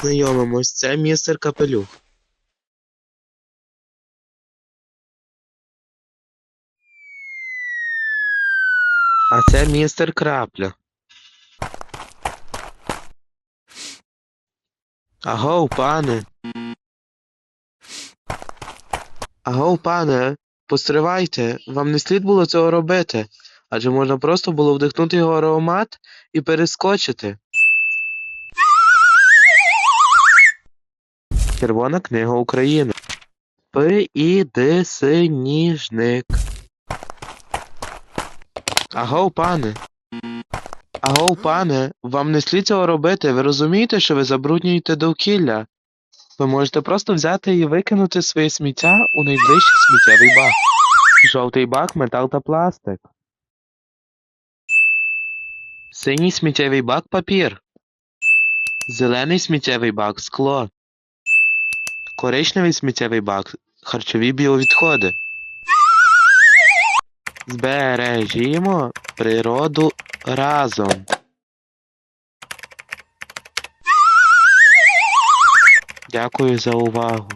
Знайомимось, це містер Капелюх. А це містер Крапля. Агов, пане. Агов, пане, постривайте, вам не слід було цього робити, адже можна просто було вдихнути його аромат і перескочити. Червона книга України. Пиідисиніжник. Агов, пане. Агов, пане, вам не слід цього робити. Ви розумієте, що ви забруднюєте довкілля. Ви можете просто взяти і викинути своє сміття у найближчий сміттєвий бак. Жовтий бак, метал та пластик. Синій сміттєвий бак папір. Зелений сміттєвий бак скло. Коричневий сміттєвий бак харчові біовідходи. Збережімо природу разом. Дякую за увагу.